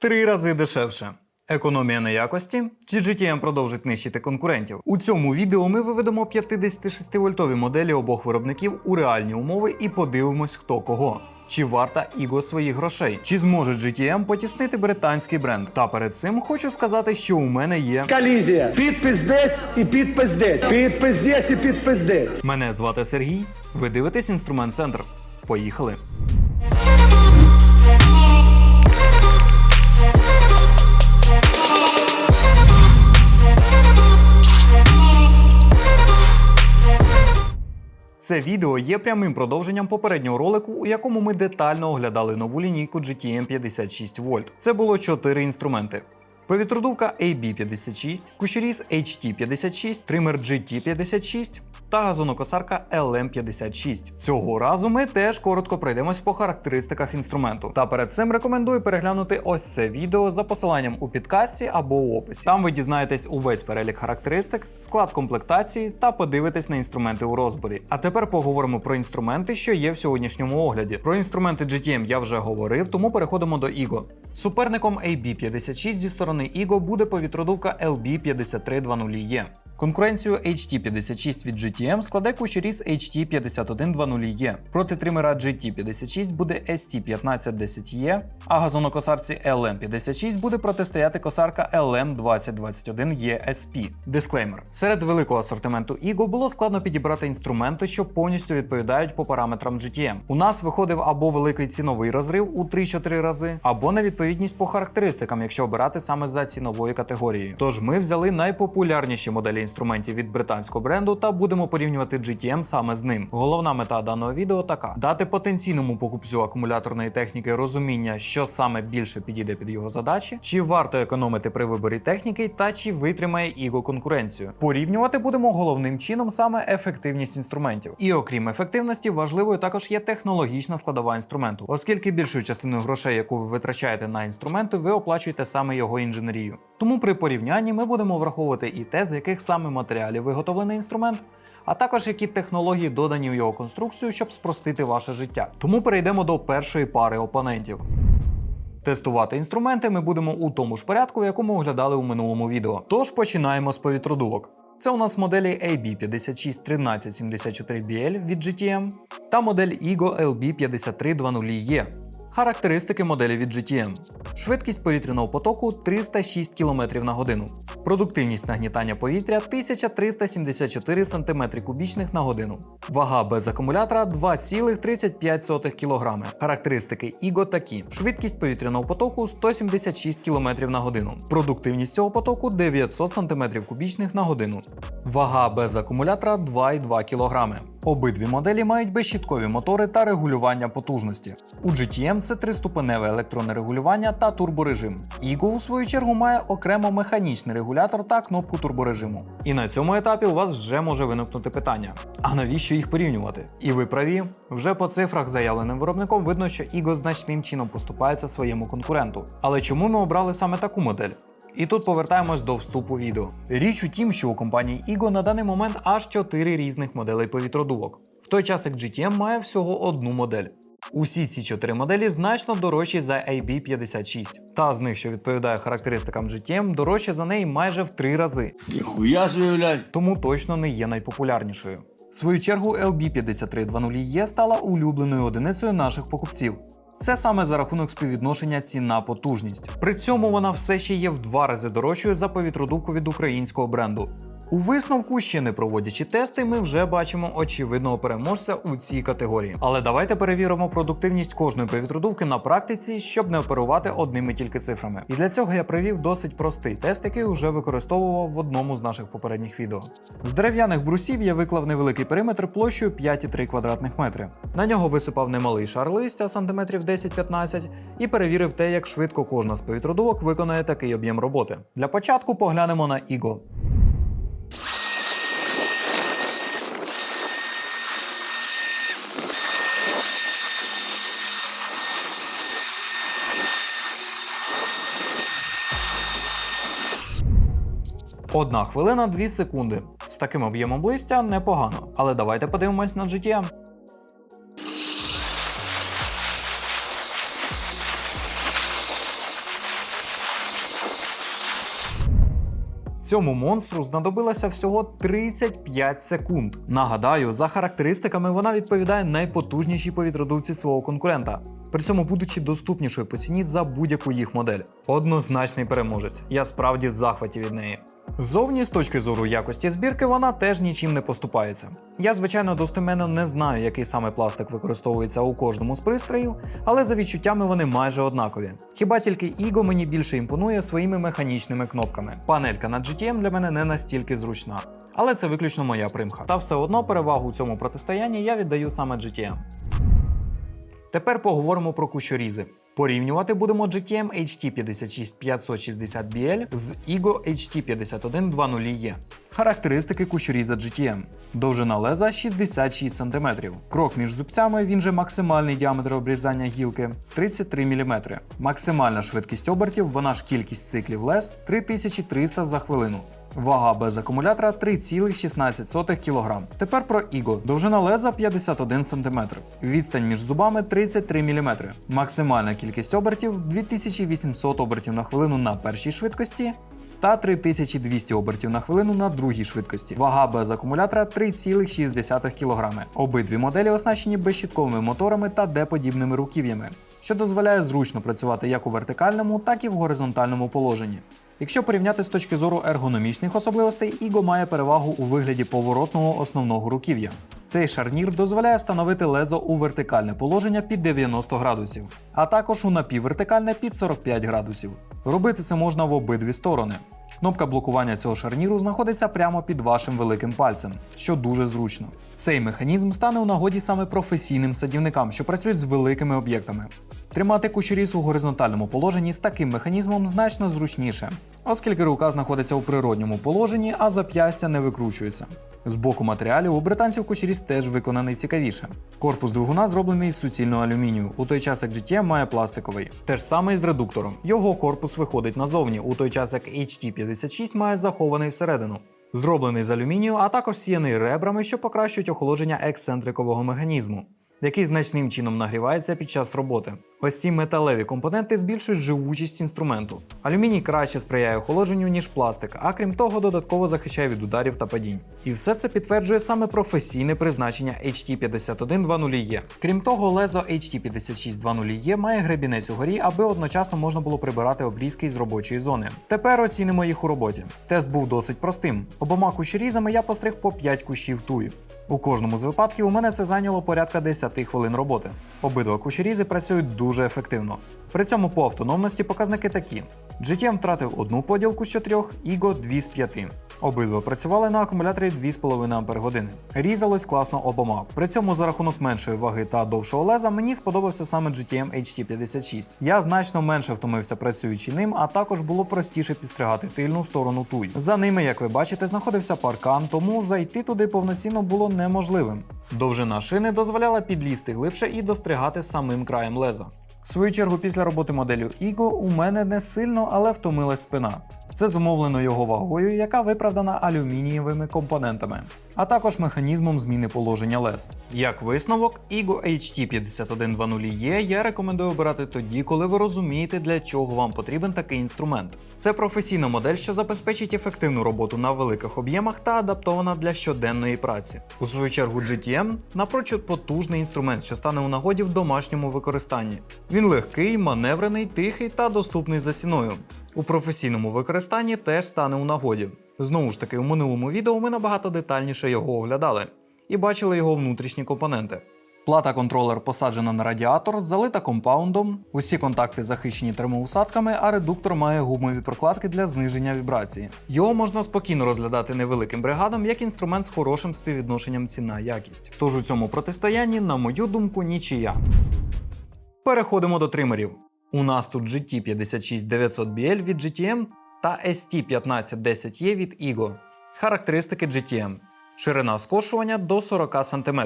три рази дешевше. Економія на якості чи GTM продовжить нищити конкурентів. У цьому відео ми виведемо 56 вольтові моделі обох виробників у реальні умови і подивимось, хто кого. Чи варта Іго своїх грошей? Чи зможе GTM потіснити британський бренд? Та перед цим хочу сказати, що у мене є. Колізія. Підпис десь і підпис десь. Підпис десь і підпис десь. Мене звати Сергій. Ви дивитесь інструмент центр. Поїхали. Це відео є прямим продовженням попереднього ролику, у якому ми детально оглядали нову лінійку GTM 56 Volt. Це було чотири інструменти. Повітродувка AB56, кущеріз HT56, тример GT56 та газонокосарка LM56. Цього разу ми теж коротко пройдемось по характеристиках інструменту. Та перед цим рекомендую переглянути ось це відео за посиланням у підкасті або у описі. Там ви дізнаєтесь увесь перелік характеристик, склад комплектації та подивитесь на інструменти у розборі. А тепер поговоримо про інструменти, що є в сьогоднішньому огляді. Про інструменти GTM я вже говорив, тому переходимо до IGO. Суперником AB56 зі сторони IGO буде повітродувка LB5320E. Конкуренцію HT56 від GTM складе кучеріз HT5120E. Проти тримера GT56 буде ST1510E, а газонокосарці LM56 буде протистояти косарка LM2021E SP. Дисклеймер. Серед великого асортименту IGO було складно підібрати інструменти, що повністю відповідають по параметрам GTM. У нас виходив або великий ціновий розрив у 3-4 рази, або невідповідність по характеристикам, якщо обирати саме за ціновою категорією. Тож ми взяли найпопулярніші моделі інструментів від британського бренду та будемо порівнювати GTM саме з ним. Головна мета даного відео така: дати потенційному покупцю акумуляторної техніки розуміння, що саме більше підійде під його задачі, чи варто економити при виборі техніки, та чи витримає іго конкуренцію. Порівнювати будемо головним чином саме ефективність інструментів. І окрім ефективності, важливою також є технологічна складова інструменту, оскільки більшу частину грошей, яку ви витрачаєте на інструменти, ви оплачуєте саме його інженерію. Тому при порівнянні ми будемо враховувати і те, з яких саме матеріалів виготовлений інструмент. А також які технології додані у його конструкцію, щоб спростити ваше життя. Тому перейдемо до першої пари опонентів. Тестувати інструменти ми будемо у тому ж порядку, в якому оглядали у минулому відео. Тож починаємо з повітродувок. Це у нас моделі AB561374BL від GTM та модель IGO LB5320E. Характеристики моделі від GTM. Швидкість повітряного потоку 306 км на годину. Продуктивність нагнітання повітря 1374 см кубічних на годину. Вага без акумулятора 2,35 кг. Характеристики IGO такі: швидкість повітряного потоку 176 км на годину. Продуктивність цього потоку 900 см кубічних на годину. Вага без акумулятора 2,2 кг. Обидві моделі мають безщіткові мотори та регулювання потужності. У GTM це триступеневе електронне регулювання та турборежим. IGO, у свою чергу, має окремо механічний регулятор та кнопку турборежиму. І на цьому етапі у вас вже може виникнути питання: а навіщо їх порівнювати? І ви праві, вже по цифрах, заявленим виробником, видно, що IGO значним чином поступається своєму конкуренту. Але чому ми обрали саме таку модель? І тут повертаємось до вступу відео. Річ у тім, що у компанії IGO на даний момент аж 4 різних моделей повітродувок, в той час як GTM має всього одну модель. Усі ці чотири моделі значно дорожчі за AB56. Та з них, що відповідає характеристикам GTM, дорожче за неї майже в три рази, Ніхуя блядь. тому точно не є найпопулярнішою. В свою чергу LB5320E стала улюбленою одиницею наших покупців. Це саме за рахунок співвідношення ціна потужність. При цьому вона все ще є в два рази дорожчою за повітродувку від українського бренду. У висновку, ще не проводячи тести, ми вже бачимо очевидного переможця у цій категорії. Але давайте перевіримо продуктивність кожної повітродувки на практиці, щоб не оперувати одними тільки цифрами. І для цього я привів досить простий тест, який вже використовував в одному з наших попередніх відео. З дерев'яних брусів я виклав невеликий периметр площею 5,3 квадратних метри. На нього висипав немалий шар листя сантиметрів 10-15 і перевірив те, як швидко кожна з повітродувок виконає такий об'єм роботи. Для початку поглянемо на Іго. Одна хвилина 2 секунди. З таким об'ємом листя непогано, але давайте подивимось на GTM. Цьому монстру знадобилося всього 35 секунд. Нагадаю, за характеристиками вона відповідає найпотужнішій повітродувці свого конкурента, при цьому будучи доступнішою по ціні за будь-яку їх модель. Однозначний переможець. Я справді в захваті від неї. Зовні, з точки зору якості збірки, вона теж нічим не поступається. Я, звичайно, достеменно не знаю, який саме пластик використовується у кожному з пристроїв, але за відчуттями вони майже однакові. Хіба тільки Іго мені більше імпонує своїми механічними кнопками. Панелька на GTM для мене не настільки зручна. Але це виключно моя примха. Та все одно перевагу у цьому протистоянні я віддаю саме GTM. Тепер поговоримо про кущорізи. Порівнювати будемо GTM HT56560BL з IGO HT5120E. Характеристики кущоріза GTM. Довжина леза 66 см. Крок між зубцями, він же максимальний діаметр обрізання гілки 33 мм. Максимальна швидкість обертів, вона ж кількість циклів лез 3300 за хвилину. Вага без акумулятора 3,16 кг. Тепер про Іго. Довжина леза 51 см. Відстань між зубами 33 мм. Максимальна кількість обертів 2800 обертів на хвилину на першій швидкості. Та 3200 обертів на хвилину на другій швидкості. Вага без акумулятора 3,6 кг. Обидві моделі оснащені безщітковими моторами та D-подібними руків'ями, що дозволяє зручно працювати як у вертикальному, так і в горизонтальному положенні. Якщо порівняти з точки зору ергономічних особливостей, Іго має перевагу у вигляді поворотного основного руків'я. Цей шарнір дозволяє встановити лезо у вертикальне положення під 90 градусів, а також у напіввертикальне під 45 градусів. Робити це можна в обидві сторони. Кнопка блокування цього шарніру знаходиться прямо під вашим великим пальцем, що дуже зручно. Цей механізм стане у нагоді саме професійним садівникам, що працюють з великими об'єктами. Тримати кущоріз у горизонтальному положенні з таким механізмом значно зручніше, оскільки рука знаходиться у природньому положенні, а зап'ястя не викручується. З боку матеріалів у британців кущоріз теж виконаний цікавіше. Корпус двигуна зроблений з суцільного алюмінію, у той час як GTM має пластиковий. Те ж саме і з редуктором. Його корпус виходить назовні, у той час як HT56 має захований всередину. Зроблений з алюмінію, а також сіяний ребрами, що покращують охолодження ексцентрикового механізму який значним чином нагрівається під час роботи. Ось ці металеві компоненти збільшують живучість інструменту. Алюміній краще сприяє охолодженню, ніж пластик, а крім того, додатково захищає від ударів та падінь. І все це підтверджує саме професійне призначення HT5120E. Крім того, лезо HT5620E має гребінець угорі, аби одночасно можна було прибирати обрізки з робочої зони. Тепер оцінимо їх у роботі. Тест був досить простим. Обома кущерізами я постриг по 5 кущів тую. У кожному з випадків у мене це зайняло порядка 10 хвилин роботи. Обидва кущерізи працюють дуже ефективно. При цьому по автономності показники такі: GTM втратив одну поділку з чотирьох, Ego 2 з 5. Обидва працювали на акумуляторі 2,5 Ах. Різалось класно обома. При цьому за рахунок меншої ваги та довшого леза мені сподобався саме GTM HT56. Я значно менше втомився працюючи ним, а також було простіше підстригати тильну сторону туй. За ними, як ви бачите, знаходився паркан, тому зайти туди повноцінно було неможливим. Довжина шини дозволяла підлізти глибше і достригати самим краєм леза. В свою чергу, після роботи моделлю Іго у мене не сильно, але втомилась спина. Це зумовлено його вагою, яка виправдана алюмінієвими компонентами, а також механізмом зміни положення лез. Як висновок, Іго HT5120E я рекомендую обирати тоді, коли ви розумієте, для чого вам потрібен такий інструмент. Це професійна модель, що забезпечить ефективну роботу на великих об'ємах та адаптована для щоденної праці. У свою чергу GTM напрочуд потужний інструмент, що стане у нагоді в домашньому використанні. Він легкий, маневрений, тихий та доступний за ціною. У професійному використанні теж стане у нагоді. Знову ж таки, у минулому відео ми набагато детальніше його оглядали і бачили його внутрішні компоненти. Плата контролер посаджена на радіатор, залита компаундом, усі контакти захищені термоусадками, а редуктор має гумові прокладки для зниження вібрації. Його можна спокійно розглядати невеликим бригадам як інструмент з хорошим співвідношенням ціна-якість. Тож у цьому протистоянні, на мою думку, нічия. Переходимо до тримерів. У нас тут GT56900BL від GTM та ST1510E від IGO. Характеристики GTM. Ширина скошування до 40 см.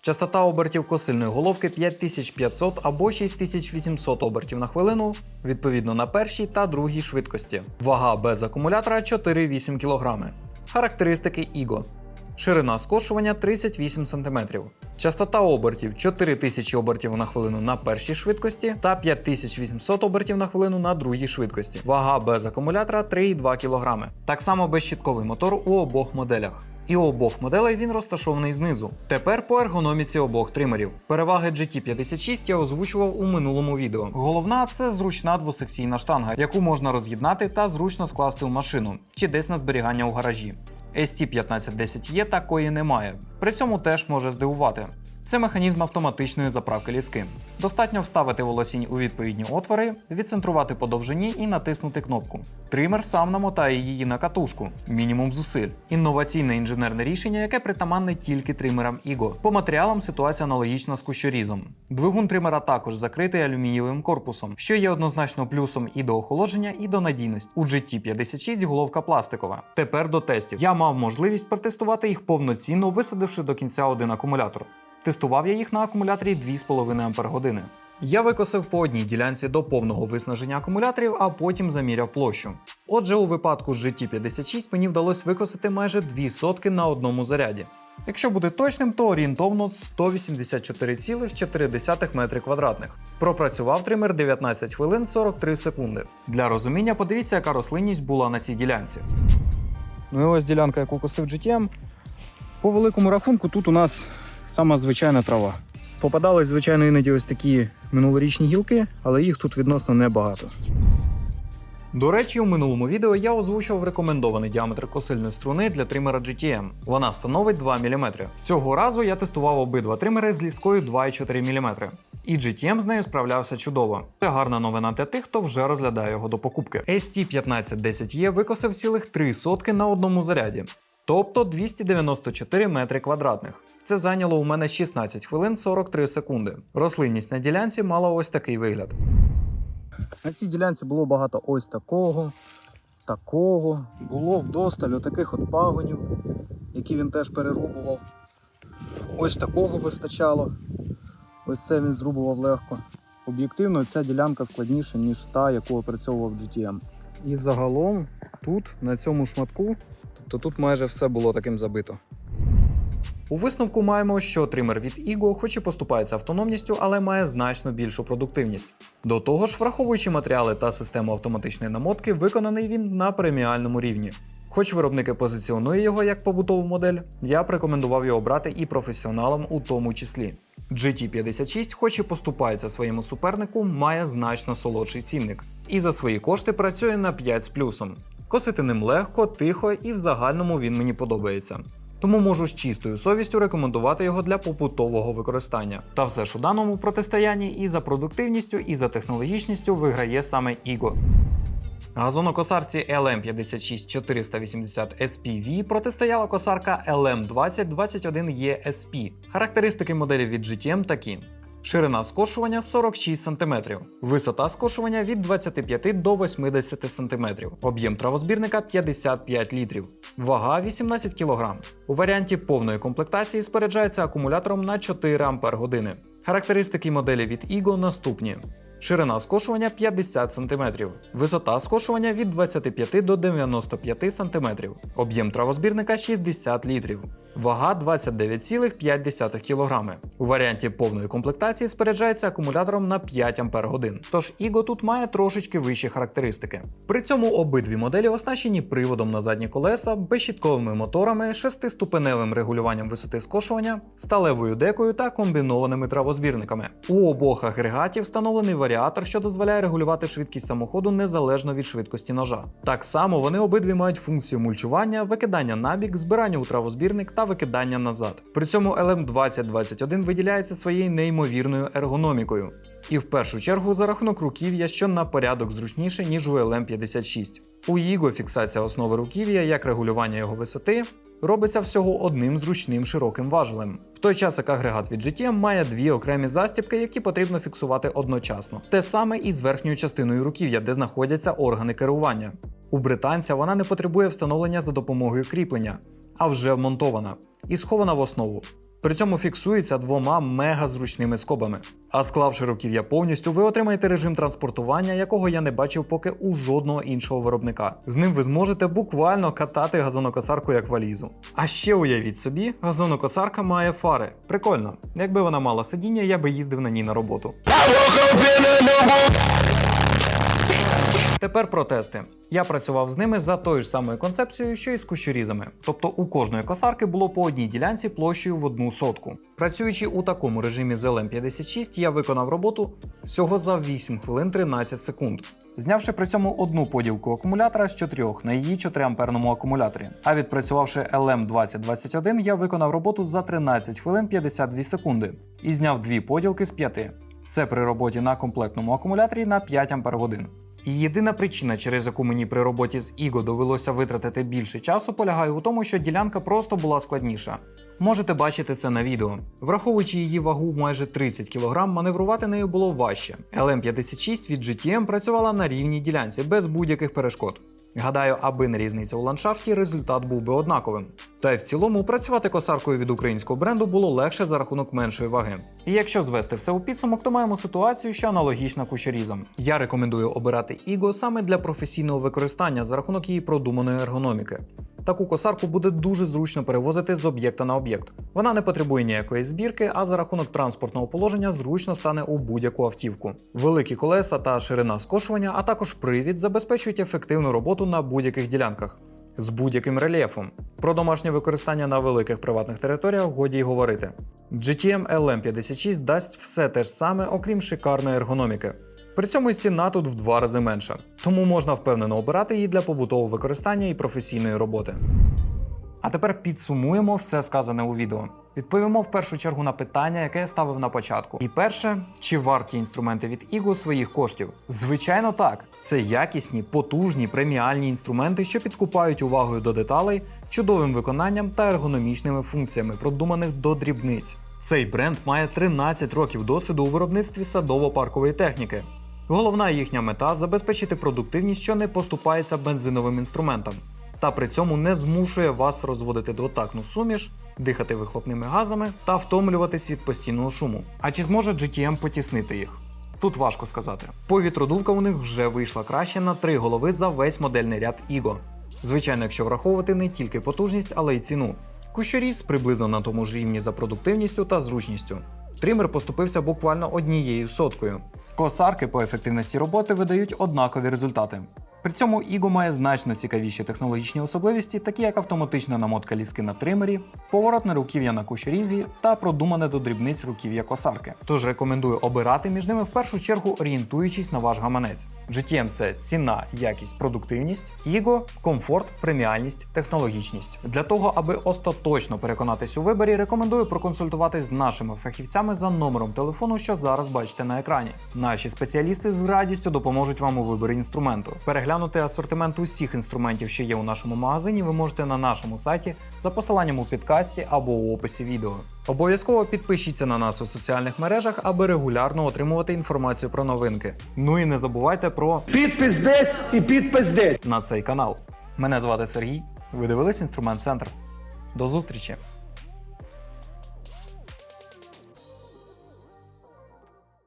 Частота обертів косильної головки 5500 або 6800 обертів на хвилину, відповідно на першій та другій швидкості. Вага без акумулятора 4,8 кг. Характеристики IGO. Ширина скошування 38 см. Частота обертів 4000 обертів на хвилину на першій швидкості та 5800 обертів на хвилину на другій швидкості. Вага без акумулятора 3,2 кг. Так само безщітковий мотор у обох моделях. І у обох моделей він розташований знизу. Тепер по ергономіці обох тримерів. Переваги GT56 я озвучував у минулому відео. Головна це зручна двосекційна штанга, яку можна роз'єднати та зручно скласти у машину чи десь на зберігання у гаражі. ST1510E такої немає. При цьому теж може здивувати. Це механізм автоматичної заправки ліски. Достатньо вставити волосінь у відповідні отвори, відцентрувати по довжині і натиснути кнопку. Тример сам намотає її на катушку, мінімум зусиль. Інноваційне інженерне рішення, яке притаманне тільки тримерам Іго. По матеріалам ситуація аналогічна з кущорізом. Двигун тримера також закритий алюмінієвим корпусом, що є однозначно плюсом і до охолодження, і до надійності. У GT56 головка пластикова. Тепер до тестів. Я мав можливість протестувати їх повноцінно, висадивши до кінця один акумулятор. Тестував я їх на акумуляторі 2,5 Ах. Я викосив по одній ділянці до повного виснаження акумуляторів, а потім заміряв площу. Отже, у випадку з GT56 мені вдалося викосити майже 2 сотки на одному заряді. Якщо бути точним, то орієнтовно 184,4 метри квадратних. Пропрацював тример 19 хвилин 43 секунди. Для розуміння, подивіться, яка рослинність була на цій ділянці. Ну і ось ділянка, яку косив GTM. По великому рахунку тут у нас сама звичайна трава. Попадались, звичайно, іноді ось такі минулорічні гілки, але їх тут відносно небагато. До речі, у минулому відео я озвучував рекомендований діаметр косильної струни для тримера GTM. Вона становить 2 мм. Цього разу я тестував обидва тримери з ліскою 2,4 мм. І GTM з нею справлявся чудово. Це гарна новина для тих, хто вже розглядає його до покупки. ST1510E викосив цілих 3 сотки на одному заряді. Тобто 294 метри квадратних. Це зайняло у мене 16 хвилин 43 секунди. Рослинність на ділянці мала ось такий вигляд. На цій ділянці було багато ось такого, такого. Було вдосталь отаких от пагонів, які він теж перерубував. Ось такого вистачало. Ось це він зрубував легко. Об'єктивно, ця ділянка складніша, ніж та, яку опрацьовував GTM. І загалом тут, на цьому шматку, тобто тут майже все було таким забито. У висновку маємо, що тример від Іго хоч і поступається автономністю, але має значно більшу продуктивність. До того ж, враховуючи матеріали та систему автоматичної намотки, виконаний він на преміальному рівні. Хоч виробники позиціонує його як побутову модель, я б рекомендував його брати і професіоналам у тому числі. GT56, хоч і поступається своєму супернику, має значно солодший цінник. І за свої кошти працює на 5 з плюсом. Косити ним легко, тихо і в загальному він мені подобається. Тому можу з чистою совістю рекомендувати його для побутового використання. Та все ж у даному протистоянні і за продуктивністю, і за технологічністю виграє саме Іго. Газонокосарці LM56480 SPV протистояла косарка LM 2021 esp Характеристики моделі від GTM такі. Ширина скошування 46 см, висота скошування від 25 до 80 см, об'єм травозбірника 55 літрів, вага 18 кг. У варіанті повної комплектації споряджається акумулятором на 4 Ах. Характеристики моделі від Іго наступні. Ширина скошування 50 см, висота скошування від 25 до 95 см, об'єм травозбірника 60 літрів, вага 29,5 кг. У варіанті повної комплектації споряджається акумулятором на 5 Ах. Тож Іго тут має трошечки вищі характеристики. При цьому обидві моделі оснащені приводом на задні колеса, безщітковими моторами, шестиступеневим регулюванням висоти скошування, сталевою декою та комбінованими травозбірниками. У обох агрегатів встановлений варіатор, що дозволяє регулювати швидкість самоходу незалежно від швидкості ножа. Так само вони обидві мають функцію мульчування, викидання набік, збирання у травозбірник та викидання назад. При цьому LM2021 виділяється своєю неймовірною ергономікою. І в першу чергу за рахунок руків'я, що на порядок зручніше, ніж у LM56. У Їго фіксація основи руків'я, як регулювання його висоти, робиться всього одним зручним широким важелем. В той час як агрегат від GTM має дві окремі застібки, які потрібно фіксувати одночасно. Те саме і з верхньою частиною руків'я, де знаходяться органи керування. У британця вона не потребує встановлення за допомогою кріплення, а вже вмонтована і схована в основу. При цьому фіксується двома мегазручними скобами. А склавши руків'я повністю, ви отримаєте режим транспортування, якого я не бачив поки у жодного іншого виробника. З ним ви зможете буквально катати газонокосарку як валізу. А ще уявіть собі, газонокосарка має фари. Прикольно. Якби вона мала сидіння, я би їздив на ній на роботу. Тепер про тести. Я працював з ними за тою ж самою концепцією, що і з кущорізами. Тобто у кожної косарки було по одній ділянці площею в одну сотку. Працюючи у такому режимі з LM56, я виконав роботу всього за 8 хвилин 13 секунд. Знявши при цьому одну поділку акумулятора з чотирьох на її 4 амперному акумуляторі. А відпрацювавши LM2021, я виконав роботу за 13 хвилин 52 секунди і зняв дві поділки з п'яти. Це при роботі на комплектному акумуляторі на 5 ампер годин. І єдина причина, через яку мені при роботі з Іго довелося витратити більше часу, полягає у тому, що ділянка просто була складніша. Можете бачити це на відео. Враховуючи її вагу майже 30 кг, маневрувати нею було важче. LM56 від GTM працювала на рівній ділянці без будь-яких перешкод. Гадаю, аби не різниця у ландшафті, результат був би однаковим. Та й в цілому працювати косаркою від українського бренду було легше за рахунок меншої ваги. І якщо звести все у підсумок, то маємо ситуацію, що аналогічна кучерізам. Я рекомендую обирати Іго саме для професійного використання за рахунок її продуманої ергономіки. Таку косарку буде дуже зручно перевозити з об'єкта на об'єкт. Вона не потребує ніякої збірки, а за рахунок транспортного положення зручно стане у будь-яку автівку. Великі колеса та ширина скошування, а також привід забезпечують ефективну роботу на будь-яких ділянках з будь-яким рельєфом. Про домашнє використання на великих приватних територіях годі й говорити. GTM LM56 дасть все те ж саме, окрім шикарної ергономіки. При цьому ціна тут в два рази менша, тому можна впевнено обирати її для побутового використання і професійної роботи. А тепер підсумуємо все сказане у відео. Відповімо в першу чергу на питання, яке я ставив на початку. І перше, чи варті інструменти від Іго своїх коштів? Звичайно, так. Це якісні, потужні, преміальні інструменти, що підкупають увагою до деталей, чудовим виконанням та ергономічними функціями, продуманих до дрібниць. Цей бренд має 13 років досвіду у виробництві садово-паркової техніки. Головна їхня мета забезпечити продуктивність, що не поступається бензиновим інструментам, та при цьому не змушує вас розводити двотактну суміш, дихати вихлопними газами та втомлюватись від постійного шуму. А чи зможе GTM потіснити їх? Тут важко сказати. Повітродувка у них вже вийшла краще на три голови за весь модельний ряд Іго. Звичайно, якщо враховувати не тільки потужність, але й ціну. Кущоріз приблизно на тому ж рівні за продуктивністю та зручністю. Тример поступився буквально однією соткою. Косарки по ефективності роботи видають однакові результати. При цьому Іго має значно цікавіші технологічні особливості, такі як автоматична намотка ліски на тримері, поворотне руків'я на кущорізі та продумане до дрібниць руків'я косарки. Тож рекомендую обирати між ними в першу чергу орієнтуючись на ваш гаманець. GTM – це ціна, якість, продуктивність, Іго комфорт, преміальність, технологічність. Для того, аби остаточно переконатись у виборі, рекомендую проконсультуватись з нашими фахівцями за номером телефону, що зараз бачите на екрані. Наші спеціалісти з радістю допоможуть вам у виборі інструменту. Переглянути асортимент усіх інструментів, що є у нашому магазині, ви можете на нашому сайті за посиланням у підкасті або у описі відео. Обов'язково підпишіться на нас у соціальних мережах, аби регулярно отримувати інформацію про новинки. Ну і не забувайте про Підпис десь і підпис десь. на цей канал. Мене звати Сергій. Ви дивились інструмент центр. До зустрічі!